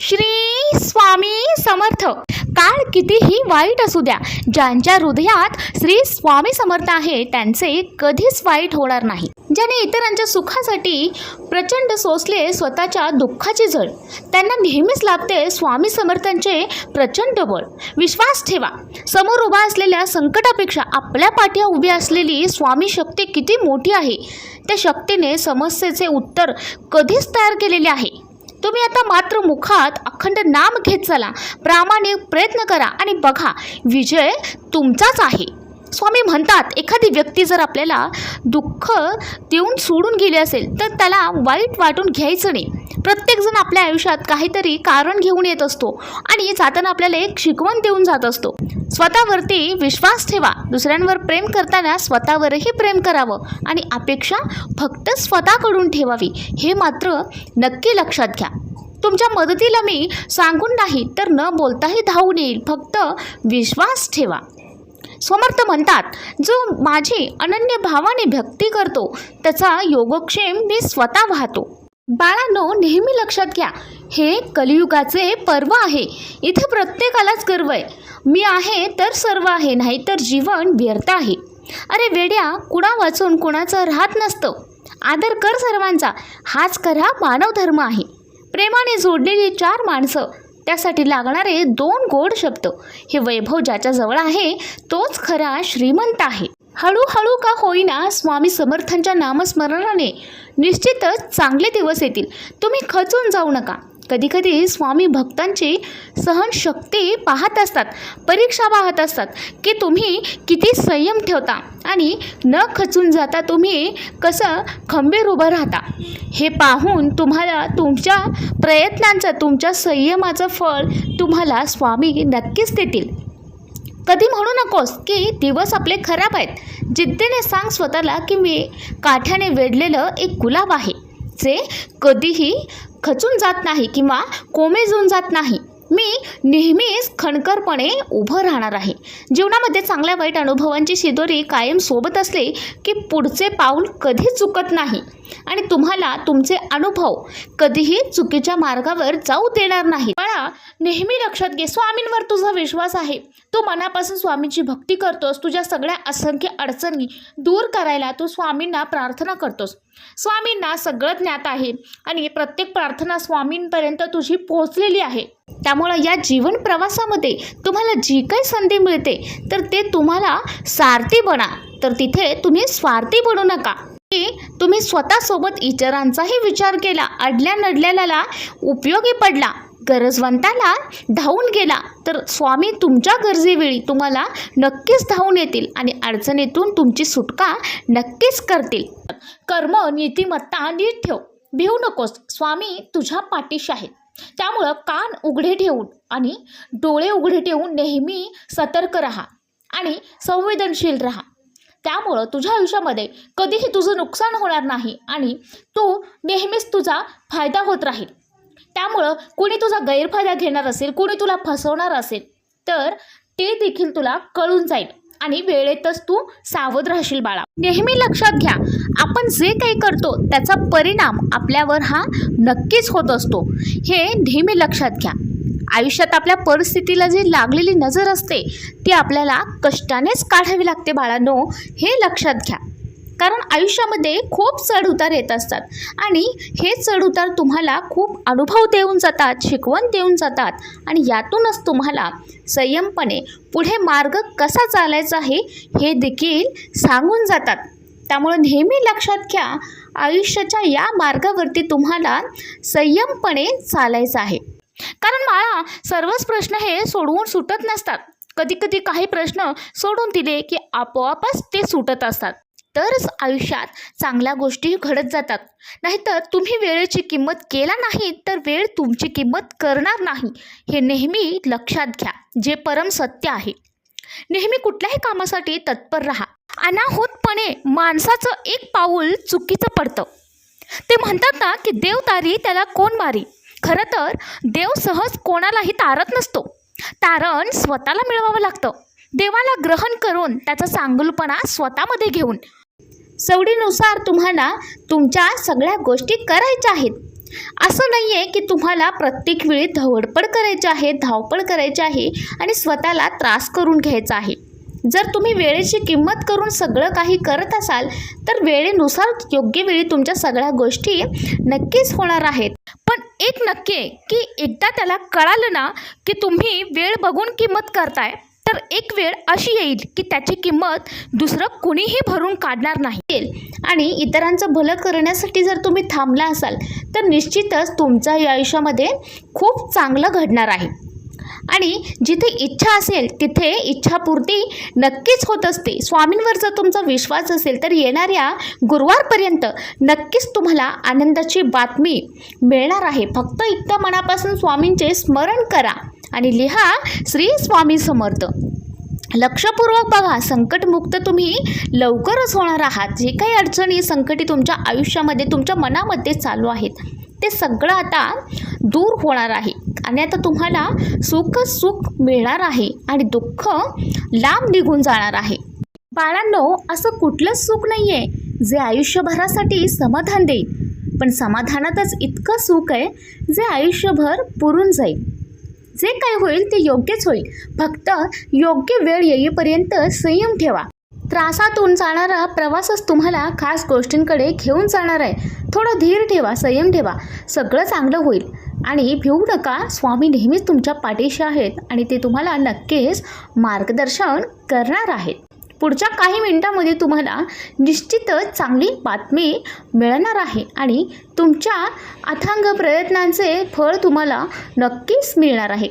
श्री स्वामी समर्थ. काळ कितीही वाईट असू द्या ज्यांच्या हृदयात श्री स्वामी समर्थ आहे त्यांचे कधीच वाईट होणार नाही. ज्याने इतरांच्या सुखासाठी प्रचंड सोसले स्वतःच्या दुःखाची झळ त्यांना नेहमीच लाभते स्वामी समर्थांचे प्रचंड बळ. विश्वास ठेवा समोर उभा असलेल्या संकटापेक्षा आपल्या पाठी उभी असलेली स्वामी शक्ती किती मोठी आहे? त्या शक्तीने समस्येचे उत्तर कधीच तयार केलेले आहे. तुम्ही आता मात्र मुखात अखंड नाम घेत चला. प्रामाणिक प्रयत्न करा आणि बघा विजय तुमचाच आहे. स्वामी म्हणतात एखादी व्यक्ती जर आपल्याला दुःख देऊन सोडून गेली असेल तर त्याला वाईट वाटून घ्यायचं नाही. प्रत्येकजण आपल्या आयुष्यात काहीतरी कारण घेऊन येत असतो आणि जाताना आपल्याला एक शिकवण देऊन जात असतो. स्वतःवरती विश्वास ठेवा. दुसऱ्यांवर प्रेम करताना स्वतःवरही प्रेम करावं आणि अपेक्षा फक्त स्वतःकडून ठेवावी. हे मात्र नक्की लक्षात घ्या. तुमच्या मदतीला मी सांगून नाही तर न बोलताही धावून येईल. फक्त विश्वास ठेवा. समर्थ म्हणतात जो माझी अनन्य भावाने भक्ती करतो त्याचा योगक्षेम मी स्वतः वाहतो. बाळांनो नेहमी लक्षात घ्या हे कलियुगाचे पर्व आहे. इथे प्रत्येकालाच गर्व आहे. मी आहे तर सर्व आहे नाही तर जीवन व्यर्थ आहे. अरे वेड्या कुणा वाचून कुणाचं राहत नसतं. आदर कर सर्वांचा हाच खरा मानव धर्म आहे. प्रेमाने जोडलेली चार माणसं त्यासाठी लागणारे दोन गोड शब्द. हे वैभव ज्याच्याजवळ आहे तोच खरा श्रीमंत आहे. हळूहळू का होईना स्वामी समर्थांच्या नामस्मरणाने निश्चितच चांगले दिवस येतील. तुम्ही खचून जाऊ नका. कधीकधी स्वामी भक्तांची सहनशक्ती पाहत असतात परीक्षा पाहत असतात की तुम्ही किती संयम ठेवता आणि न खचून जाता तुम्ही कसं खंबीर उभं राहता. हे पाहून तुम्हाला तुमच्या प्रयत्नांचं तुमच्या संयमाचं फळ तुम्हाला स्वामी नक्कीच देतील. कधी म्हणू नकोस की दिवस आपले खराब आहेत. जिद्दीने सांग स्वतःला की मी काठ्याने वेढलेलं एक गुलाब आहे. जे कधीही खचून जात नाही किंवा कोमेजून जात नाही. मी नेहमीच खणकरपणे उभं राहणार आहे. जीवनामध्ये चांगल्या वाईट अनुभवांची शिदोरी कायम सोबत असले की पुढचे पाऊल कधीच चुकत नाही. आणि तुम्हाला तुमचे अनुभव कधीही चुकीच्या मार्गावर जाऊ देणार नाही बाळा नेहमी लक्षात घे स्वामींवर तुझा विश्वास आहे. तू मनापासून स्वामींची भक्ती करतोस. तुझ्या सगळ्या असंख्य अडचणी दूर करायला तू स्वामींना प्रार्थना करतोस. स्वामींना सगळं ज्ञात आहे आणि प्रत्येक प्रार्थना स्वामींपर्यंत तुझी पोहोचलेली आहे. त्यामुळं या जीवन प्रवासामध्ये तुम्हाला जी काही संधी मिळते तर ते तुम्हाला सारथी बना. तर तिथे तुम्ही स्वार्थी बनू नका. की तुम्ही स्वतःसोबत इतरांचाही विचार केला अडल्या नडलेल्याला उपयोगी पडला गरजवंताला धावून गेला तर स्वामी तुमच्या गरजेवेळी तुम्हाला नक्कीच धावून येतील आणि अडचणीतून तुमची सुटका नक्कीच करतील. कर्म नीतिमत्ता नीट ठेव. भिवू नकोस. स्वामी तुझ्या पाठीशी आहेत. त्यामुळं कान उघडे ठेवून आणि डोळे उघडे ठेवून नेहमी सतर्क राहा आणि संवेदनशील राहा. त्यामुळं तुझ्या आयुष्यामध्ये कधीही तुझं नुकसान होणार नाही आणि तू नेहमीच तुझा फायदा होत राहील. त्यामुळं कोणी तुझा गैरफायदा घेणार असेल कोणी तुला फसवणार असेल तर ते देखील तुला कळून जाईल. आणि वेळेतच तू सावध राहशील बाळा. नेहमी लक्षात घ्या आपण जे काही करतो त्याचा परिणाम आपल्यावर हा नक्कीच होत असतो. हे नेहमी लक्षात घ्या. आयुष्यात आपल्या परिस्थितीला जी लागलेली नजर असते ती आपल्याला कष्टानेच काढावी लागते बाळांनो हे लक्षात घ्या. कारण आयुष्यामध्ये खूप चढउतार येत असतात. आणि हे चढउतार तुम्हाला खूप अनुभव देऊन जातात शिकवण देऊन जातात. आणि यातूनच तुम्हाला संयमपणे पुढे मार्ग कसा चालायचा आहे हे देखील सांगून जातात. त्यामुळे नेहमी लक्षात घ्या आयुष्याच्या या मार्गावरती तुम्हाला संयमपणे चालायचं आहे. कारण मला सर्वच प्रश्न हे सोडवून सुटत नसतात. कधी कधी काही प्रश्न सोडून दिले की आपोआपच ते सुटत असतात. तरच आयुष्यात चांगल्या गोष्टी घडत जातात. नाहीतर तुम्ही वेळेची किंमत केला नाही तर वेळ तुमची किंमत करणार नाही. हे नेहमी लक्षात घ्या जे परम सत्य आहे. नेहमी कुठल्याही कामासाठी तत्पर राहा. अनाहूतपणे माणसाचं एक पाऊल चुकीचं पडतं. ते म्हणतात ना की देव तारी त्याला कोण मारी? खरं तर देव सहज कोणालाही तारत नसतो. तारण स्वतःला मिळवावं लागतं. देवाला ग्रहण करून त्याचा चांगलपणा स्वतःमध्ये घेऊन. सवडीनुसार तुम्हाला तुमच्या सगळ्या गोष्टी करायच्या आहेत. असं नाही आहे की तुम्हाला प्रत्येक वेळी धवडपड करायची आहे धावपळ करायची आहे आणि स्वतःला त्रास करून घ्यायचा आहे. जर तुम्ही वेळेची किंमत करून सगळं काही करत असाल तर वेळेनुसार योग्य वेळी तुमच्या सगळ्या गोष्टी नक्कीच होणार आहेत. पण एक नक्की आहे की एकदा त्याला कळालं ना की तुम्ही वेळ बघून किंमत करताय तर एक वेळ अशी येईल की त्याची किंमत दुसरं कुणीही भरून काढणार नाही. आणि इतरांचं भलं करण्यासाठी जर तुम्ही थांबला असाल तर निश्चितच तुमच्या या आयुष्यामध्ये खूप चांगलं घडणार आहे. आणि जिथे इच्छा असेल तिथे इच्छापूर्ती नक्कीच होत असते. स्वामींवर जर तुमचा विश्वास असेल तर येणाऱ्या गुरुवारपर्यंत नक्कीच तुम्हाला आनंदाची बातमी मिळणार आहे. फक्त इतकं मनापासून स्वामींचे स्मरण करा. आणि लिहा श्री स्वामी समर्थ. लक्षपूर्वक बघा संकटमुक्त तुम्ही लवकरच होणार आहात. जे काही अडचणी संकटी तुमच्या आयुष्यामध्ये तुमच्या मनामध्ये चालू आहेत ते सगळं आता दूर होणार आहे. आणि आता तुम्हाला सुख सुख मिळणार आहे आणि दुःख लांब निघून जाणार आहे. बाळांनो असं कुठलंच सुख नाही आहे जे आयुष्यभरासाठी समाधान देईल. पण समाधानातच इतकं सुख आहे जे आयुष्यभर पुरून जाईल. जे काय होईल ते योग्यच होईल. फक्त योग्य वेळ येईपर्यंत संयम ठेवा. त्रासातून जाणारा प्रवासच तुम्हाला खास गोष्टींकडे घेऊन जाणार आहे. थोडं धीर ठेवा संयम ठेवा. सगळं चांगलं होईल. आणि भिवू नका. स्वामी नेहमीच तुमच्या पाठीशी आहेत आणि ते तुम्हाला नक्कीच मार्गदर्शन करणार आहेत. पुढच्या काही मिनिटांमध्ये तुम्हाला निश्चितच चांगली बातमी मिळणार आहे आणि तुमच्या अथांग प्रयत्नांचे फळ तुम्हाला नक्कीच मिळणार आहे.